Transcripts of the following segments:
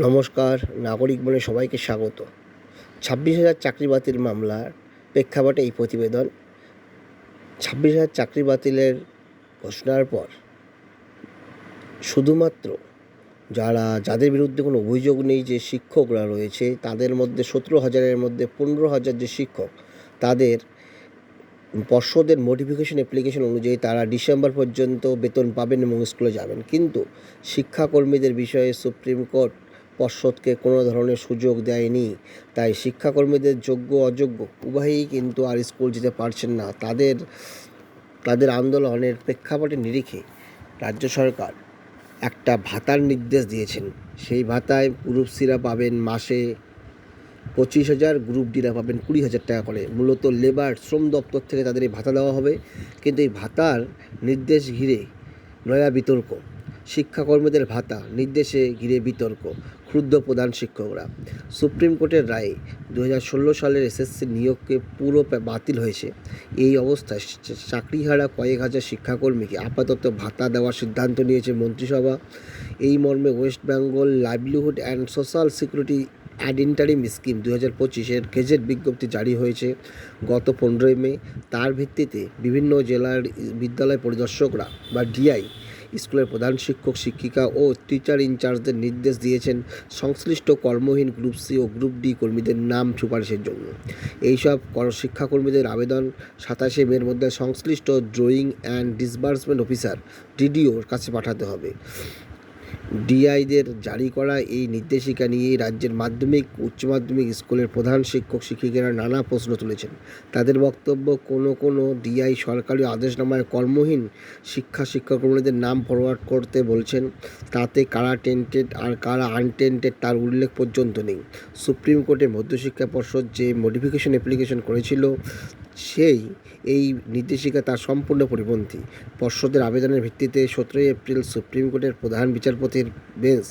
নমস্কার, নাগরিক বলে সবাইকে স্বাগত। ছাব্বিশ হাজার চাকরি বাতিল মামলার প্রেক্ষাপটে এই প্রতিবেদন। ছাব্বিশ হাজার চাকরি বাতিলের ঘোষণার পর শুধুমাত্র যারা, যাদের বিরুদ্ধে কোনো অভিযোগ নেই যে শিক্ষকরা রয়েছে, তাদের মধ্যে সতেরো হাজারের মধ্যে পনেরো হাজার যে শিক্ষক, তাদের পর্ষদের নোটিফিকেশন অ্যাপ্লিকেশন অনুযায়ী তারা ডিসেম্বর পর্যন্ত বেতন পাবেন এবং স্কুলে যাবেন। কিন্তু শিক্ষাকর্মীদের বিষয়ে সুপ্রিম কোর্ট পর্ষদকে কোনো ধরনের সুযোগ দেয়নি। তাই শিক্ষাকর্মীদের যোগ্য, অযোগ্য উভয়ই কিন্তু আর স্কুল যেতে পারছেন না। তাদের তাদের আন্দোলনের প্রেক্ষাপটে নিরিখে রাজ্য সরকার একটা ভাতার নির্দেশ দিয়েছেন। সেই ভাতায় গ্রুপ সিরা পাবেন মাসে পঁচিশ হাজার, গ্রুপ ডিরা পাবেন কুড়ি হাজার টাকা করে। মূলত লেবার, শ্রম দপ্তর থেকে তাদের এই ভাতা দেওয়া হবে। কিন্তু এই ভাতার নির্দেশ ঘিরে নয়া বিতর্ক। শিক্ষাকর্মীদের ভাতা, নির্দেশে ঘিরে বিতর্ক, ক্ষুদ্র প্রধান শিক্ষকরা। সুপ্রিম কোর্টের রায়ে দু হাজার ষোলো সালের এসএসসি নিয়োগকে পুরো বাতিল হয়েছে। এই অবস্থায় চাকরিহারা কয়েক হাজার শিক্ষাকর্মীকে আপাতত ভাতা দেওয়ার সিদ্ধান্ত নিয়েছে মন্ত্রিসভা। এই মর্মে West Bengal livelihood and social security ad interim scheme দু হাজার পঁচিশের গেজেট বিজ্ঞপ্তি জারি হয়েছে গত পনেরোই মে। তার ভিত্তিতে বিভিন্ন জেলার বিদ্যালয় পরিদর্শকরা বা ডিআই স্কুলের প্রধান শিক্ষক, শিক্ষিকা ও টিচার ইনচার্জদের নির্দেশ দিয়েছেন সংশ্লিষ্ট কর্মহীন গ্রুপ সি ও গ্রুপ ডি কর্মীদের নাম সুপারিশের জন্য। এইসব কর- শিক্ষাকর্মীদের আবেদন সাতাশে মের মধ্যে সংশ্লিষ্ট ড্রয়িং অ্যান্ড ডিসবার্সমেন্ট অফিসার ডিডিওর কাছে পাঠাতে হবে। ডিআইদের জারি করা এই নির্দেশিকা নিয়ে রাজ্যের মাধ্যমিক, উচ্চ মাধ্যমিক স্কুলের প্রধান শিক্ষক, শিক্ষিকারা নানা প্রশ্ন তুলেছেন। তাদের বক্তব্য, কোনো কোনো ডিআই সরকারি আদেশনামায় কর্মহীন শিক্ষা শিক্ষাকর্মীদের নাম ফরওয়ার্ড করতে বলছেন, তাতে কারা টেন্টেড আর কারা আনটেন্টেড তার উল্লেখ পর্যন্ত নেই। সুপ্রিম কোর্টের মধ্যশিক্ষা পর্ষদ যে মডিফিকেশন অ্যাপ্লিকেশন করেছিল সেই এই নির্দেশিকা তার সম্পূর্ণ পরিপন্থী। পর্ষদের আবেদনের ভিত্তিতে সতেরোই এপ্রিল সুপ্রিম কোর্টের প্রধান বিচারপতির বেঞ্চ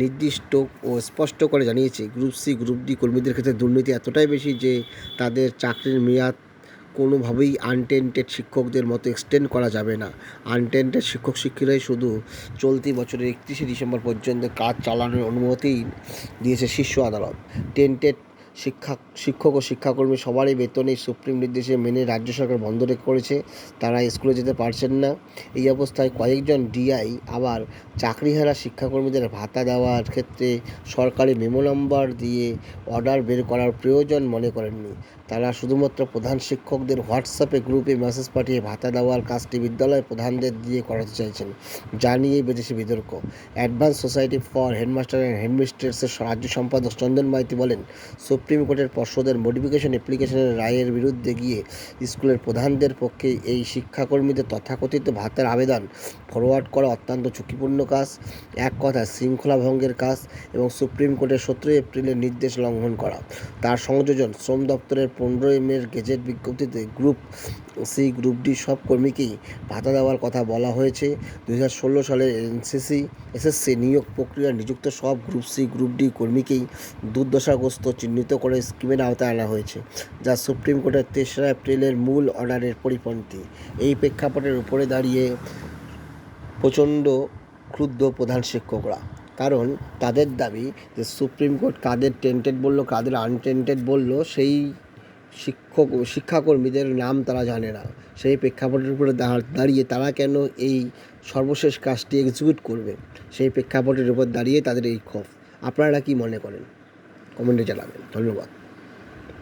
নির্দিষ্ট ও স্পষ্ট করে জানিয়েছে, গ্রুপ সি, গ্রুপ ডি কর্মীদের ক্ষেত্রে দুর্নীতি এতটাই বেশি যে তাদের চাকরির মেয়াদ কোনোভাবেই আনটেন্টেড শিক্ষকদের মতো এক্সটেন্ড করা যাবে না। আনটেন্টেড শিক্ষক শিক্ষিকাই শুধু চলতি বছরের একত্রিশে ডিসেম্বর পর্যন্ত কাজ চালানোর অনুমতি দিয়েছে শীর্ষ আদালত। টেন্টেড শিক্ষা, শিক্ষক ও শিক্ষাকর্মী সবারই বেতন এই সুপ্রিম নির্দেশে মেনে রাজ্য সরকার বন্ধ করেছে। তারা স্কুলে যেতে পারছেন না। এই অবস্থায় কয়েকজন ডিআই আবার চাকরিহারা শিক্ষাকর্মীদের ভাতা দেওয়ার ক্ষেত্রে সরকারি মেমো নম্বর দিয়ে অর্ডার বের করার প্রয়োজন মনে করেননি। তারা শুধুমাত্র প্রধান শিক্ষকদের হোয়াটসঅ্যাপে গ্রুপে মেসেজ পাঠিয়ে ভাতা দেওয়ার কাজটি বিদ্যালয় প্রধানদের দিয়ে করাতে চাইছেন যা নিয়ে বিতর্ক। Advance society for headmaster and হেডমিস্ট্রেসের রাজ্য সম্পাদক চন্দন মাইতি বলেন, সুপ্রিম কোর্টের পর্ষদের মডিফিকেশন অ্যাপ্লিকেশনের রায়ের বিরুদ্ধে গিয়ে স্কুলের প্রধানদের পক্ষে এই শিক্ষাকর্মীদের তথাকথিত ভাতার আবেদন ফরওয়ার্ড করা অত্যন্ত ঝুঁকিপূর্ণ কাজ। এক কথায় শৃঙ্খলা ভঙ্গের কাজ এবং সুপ্রিম কোর্টের সতেরোই এপ্রিলের নির্দেশ লঙ্ঘন করা। তার সংযোজন শ্রম দপ্তরের পনেরোই মের গেজেট বিজ্ঞপ্তিতে গ্রুপ সি, গ্রুপ ডি সব কর্মীকেই ভাতা দেওয়ার কথা বলা হয়েছে। দু হাজার ষোলো সালের এনসিসি, এসএসসি নিয়োগ প্রক্রিয়ায় নিযুক্ত সব গ্রুপ সি, গ্রুপ ডি কর্মীকেই দুর্দশাগ্রস্ত চিহ্নিত করে স্কিমের আওতায় আনা হয়েছে, যা সুপ্রিম কোর্টের তেসরা এপ্রিলের মূল অর্ডারের পরিপন্থী। এই প্রেক্ষাপটের উপরে দাঁড়িয়ে প্রচণ্ড ক্রুদ্ধ প্রধান শিক্ষকরা। কারণ তাদের দাবি যে সুপ্রিম কোর্ট কাদের টেন্টেড বলল, কাদের আনটেন্টেড বলল, সেই শিক্ষক, শিক্ষাকর্মীদের নাম তারা জানে না। সেই প্রেক্ষাপটের উপরে দাঁড়- দাঁড়িয়ে তারা কেন এই সর্বশেষ কাজটি এক্সিকিউট করবে? সেই প্রেক্ষাপটের উপর দাঁড়িয়ে তাদের এই ক্ষোভ। আপনারা কি মনে করেন? কমেন্টে জানাবেন। ধন্যবাদ।